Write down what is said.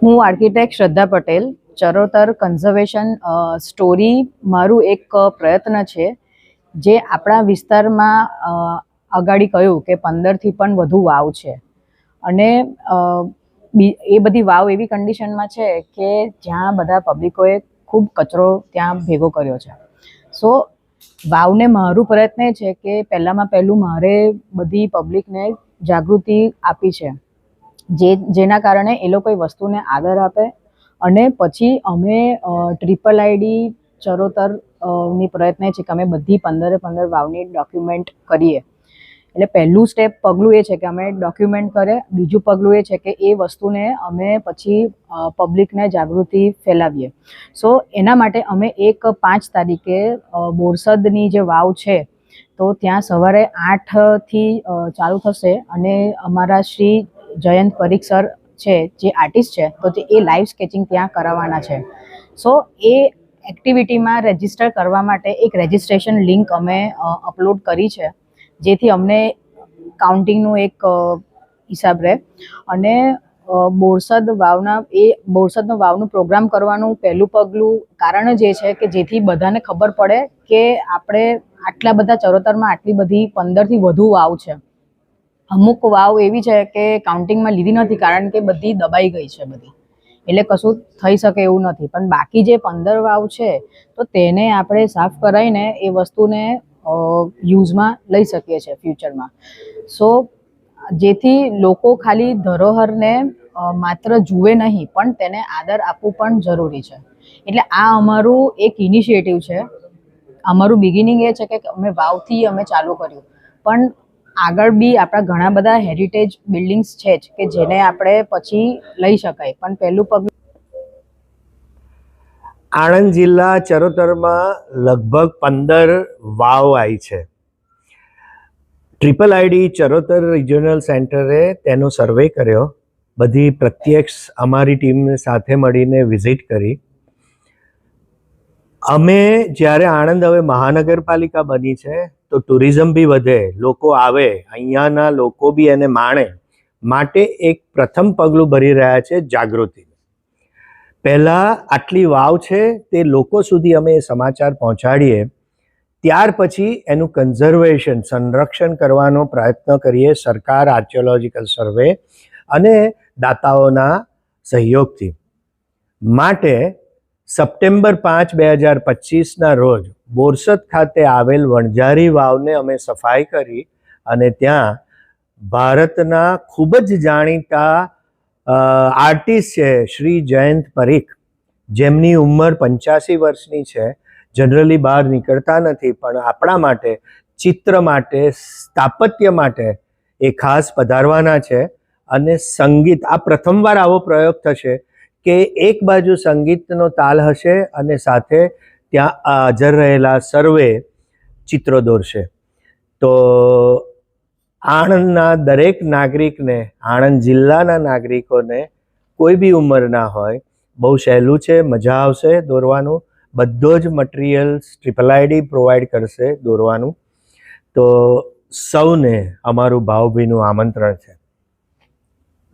હું આર્કિટેક્ટ શ્રદ્ધા Patel, Charotar conservation story મારું એક પ્રયત્ન છે, જે આપણા વિસ્તારમાં આગાડી કહ્યું કે પંદરથી પણ વધુ વાવ છે. અને એ બધી વાવ એવી કન્ડિશનમાં છે કે જ્યાં બધા પબ્લિકોએ ખૂબ કચરો ત્યાં ભેગો કર્યો છે. સો વાવને મારું પ્રયત્ન છે કે પહેલાંમાં પહેલું મારે બધી પબ્લિકને જાગૃતિ આપી છે. જે, જેના કારણે એ લોકો એ વસ્તુને આદર આપે અને પછી અમે ટ્રિપલ આઈડી ચરોતરની પ્રયત્ન છે કે અમે બધી પંદરે પંદર વાવની ડોક્યુમેન્ટ કરીએ. એટલે પહેલું સ્ટેપ પગલું એ છે કે અમે ડોક્યુમેન્ટ કરે. બીજું પગલું એ છે કે એ વસ્તુને અમે પછી પબ્લિકને જાગૃતિ ફેલાવીએ. સો એના માટે અમે એક પાંચ તારીખે બોરસદની જે વાવ છે, તો ત્યાં સવારે આઠથી ચાલુ થશે અને અમારા શ્રી જયંત પરીખ સર છે, જે આર્ટિસ્ટ છે, તો તે એ લાઈવ સ્કેચિંગ ત્યાં કરાવવાના છે. સો એ એક્ટિવિટીમાં રજિસ્ટર કરવા માટે એક રજિસ્ટ્રેશન લિંક અમે અપલોડ કરી છે, જેથી અમને કાઉન્ટિંગનું એક હિસાબ રહે. અને બોરસદ વાવના, એ બોરસદનો વાવનું પ્રોગ્રામ કરવાનું પહેલું પગલું કારણ જ એ છે કે જેથી બધાને ખબર પડે કે આપણે આટલા બધા ચરોતરમાં આટલી બધી પંદરથી વધુ વાવ છે. અમુક વાવ એવી છે કે કાઉન્ટિંગમાં લીધી નથી કારણ કે બધી દબાઈ ગઈ છે બધી. એટલે કશું થઈ શકે એવું નથી. પણ બાકી જે પંદર વાવ છે, તો તેને આપણે સાફ કરાવીને એ વસ્તુને યુઝમાં લઈ શકીએ છીએ ફ્યુચરમાં સો જેથી લોકો ખાલી ધરોહરને માત્ર જુએ નહીં, પણ તેને આદર આપવું પણ જરૂરી છે. એટલે આ અમારું એક ઇનિશિયેટિવ છે. અમારું બિગિનિંગ એ છે કે અમે વાવથી અમે ચાલુ કર્યું. પણ આગળ બી આપણા ઘણા બધા હેરિટેજ બિલ્ડિંગ્સ છે જ કે જેને આપણે પછી લઈ શકાય. પણ પહેલું પગલું આણંદ જિલ્લા ચરોતરમાં લગભગ પંદર વાવ આવી છે. ટ્રિપલ આઈડી ચરોતર રિજિયોનલ સેન્ટરે તેનો સર્વે કર્યો. બધી પ્રત્યક્ષ અમારી ટીમને સાથે મળીને વિઝિટ કરી. અમે જ્યારે આણંદ હવે મહાનગરપાલિકા બની છે તો ટુરિઝમ બી વધે, લોકો આવે, અહીંયાના લોકો બી એને માણે. માટે એક પ્રથમ પગલું ભરી રહ્યા છે જાગૃતિ. પહેલાં આટલી વાવ છે, તે લોકો સુધી અમે એ સમાચાર પહોંચાડીએ, ત્યાર પછી એનું કન્ઝર્વેશન સંરક્ષણ કરવાનો પ્રયત્ન કરીએ સરકાર આર્કિયોલોજીકલ સર્વે અને દાતાઓના સહયોગથી. માટે સપ્ટેમ્બર પાંચ, બે હજાર પચીસના રોજ બોરસદ ખાતે આવેલ વણઝારી વાવને અમે સફાઈ કરી અને ત્યાં ભારતના ખૂબ જ જાણીતા આર્ટિસ્ટ છે શ્રી જયંત પરીખ, જેમની ઉંમર પંચ્યાસી વર્ષની છે, જનરલી બહાર નીકળતા નથી, પણ આપણા માટે, ચિત્ર માટે, સ્થાપત્ય માટે એ ખાસ પધારવાના છે અને સંગીત, આ પ્રથમવાર આવો પ્રયોગ થશે કે એક બાજુ સંગીતનો તાલ હશે અને સાથે ત્યાં હાજર રહેલા સર્વે ચિત્રો દોરશે. તો આણંદના દરેક નાગરિકને, આણંદ જિલ્લાના નાગરિકોને કોઈ બી ઉંમરના હોય, બહુ સહેલું છે, મજા આવશે દોરવાનું. બધો જ મટીરિયલ્સ ટ્રિપલ આઈડી પ્રોવાઈડ કરશે દોરવાનું. તો સૌને અમારું ભાવભીનું આમંત્રણ છે.